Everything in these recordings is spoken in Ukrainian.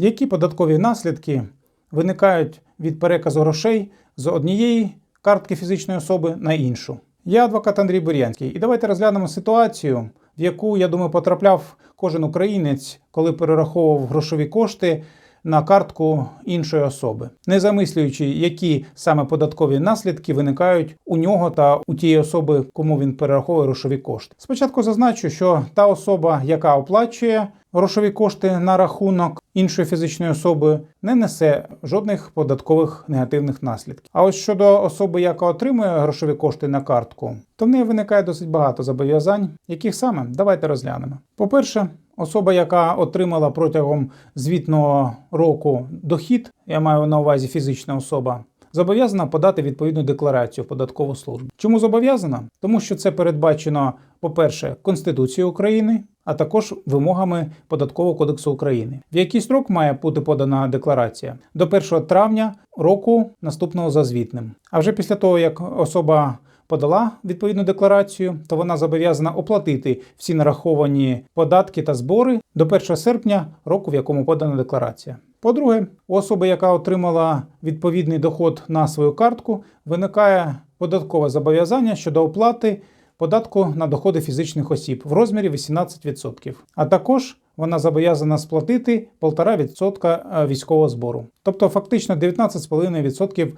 Які податкові наслідки виникають від переказу грошей з однієї картки фізичної особи на іншу? Я адвокат Андрій Бурянський, і давайте розглянемо ситуацію, в яку, я думаю, потрапляв кожен українець, коли перераховував грошові кошти на картку іншої особи, не замислюючи, які саме податкові наслідки виникають у нього та у тієї особи, кому він перераховує грошові кошти. Спочатку зазначу, що та особа, яка оплачує грошові кошти на рахунок іншої фізичної особи, не несе жодних податкових негативних наслідків. А ось щодо особи, яка отримує грошові кошти на картку, то в неї виникає досить багато зобов'язань, яких саме давайте розглянемо. По-перше, Особа, яка отримала протягом звітного року дохід, я маю на увазі фізична особа, зобов'язана подати відповідну декларацію в податкову службу. Чому зобов'язана? Тому що це передбачено, по-перше, Конституцією України, а також вимогами Податкового кодексу України. В який строк має бути подана декларація? До 1 травня року наступного за звітним. А вже після того, як особа подала відповідну декларацію, то вона зобов'язана оплатити всі нараховані податки та збори до 1 серпня року, в якому подана декларація. По-друге, у особи, яка отримала відповідний доход на свою картку, виникає податкове зобов'язання щодо оплати податку на доходи фізичних осіб в розмірі 18%. А також вона зобов'язана сплатити 1,5% військового збору. Тобто фактично 19,5%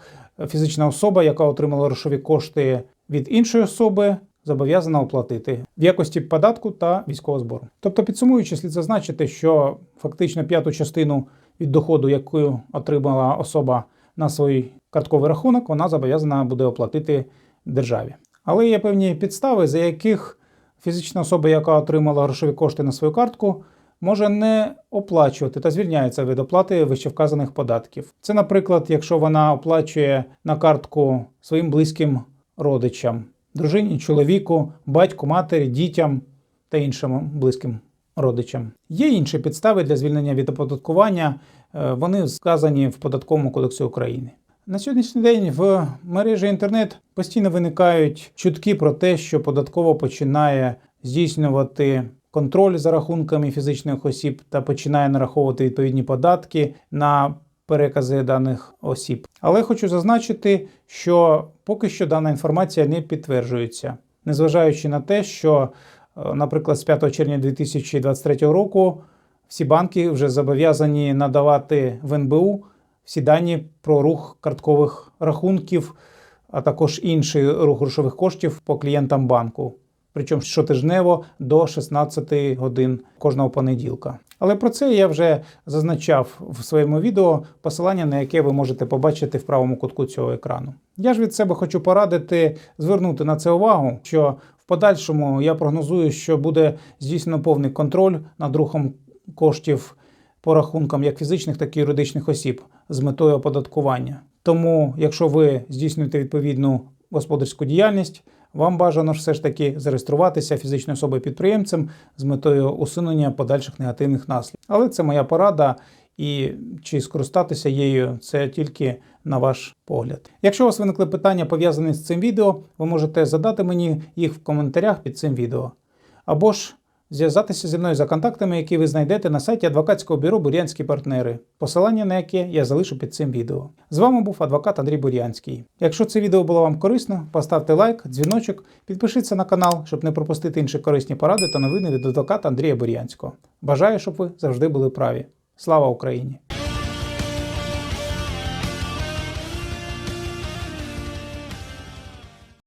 фізична особа, яка отримала грошові кошти від іншої особи, зобов'язана оплатити в якості податку та військового збору. Тобто, підсумуючи, слід зазначити, що фактично п'яту частину від доходу, яку отримала особа на свій картковий рахунок, вона зобов'язана буде оплатити державі. Але є певні підстави, за яких фізична особа, яка отримала грошові кошти на свою картку, може не оплачувати та звільняється від оплати вищевказаних податків. Це, наприклад, якщо вона оплачує на картку своїм близьким родичам, дружині, чоловіку, батьку, матері, дітям та іншим близьким родичам. Є інші підстави для звільнення від оподаткування, е, вони сказані в податковому кодексі України. На сьогоднішній день в мережі інтернет постійно виникають чутки про те, що податково починає здійснювати контроль за рахунками фізичних осіб та починає нараховувати відповідні податки на перекази даних осіб. Але хочу зазначити, що поки що дана інформація не підтверджується, незважаючи на те, що, е, наприклад, з 5 червня 2023 року всі банки вже зобов'язані надавати в НБУ всі дані про рух карткових рахунків, а також інший рух грошових коштів по клієнтам банку. Причому щотижнево до 16 годин кожного понеділка. Але про це я вже зазначав в своєму відео, посилання на яке ви можете побачити в правому кутку цього екрану. Я ж від себе хочу порадити звернути на це увагу, що в подальшому я прогнозую, що буде здійснено повний контроль над рухом коштів по рахункам як фізичних, так і юридичних осіб з метою оподаткування. Тому, якщо ви здійснюєте відповідну господарську діяльність, вам бажано все ж таки зареєструватися фізичною особою підприємцем з метою усунення подальших негативних наслідків. Але це моя порада, і чи скористатися її це тільки на ваш погляд. Якщо у вас виникли питання пов'язані з цим відео, ви можете задати мені їх в коментарях під цим відео. Або ж зв'язатися зі мною за контактами, які ви знайдете на сайті адвокатського бюро Бурянські партнери, посилання на яке я залишу під цим відео. З вами був адвокат Андрій Бурянський. Якщо це відео було вам корисно, поставте лайк, дзвіночок, підпишіться на канал, щоб не пропустити інші корисні поради та новини від адвоката Андрія Бурянського. Бажаю, щоб ви завжди були праві. Слава Україні!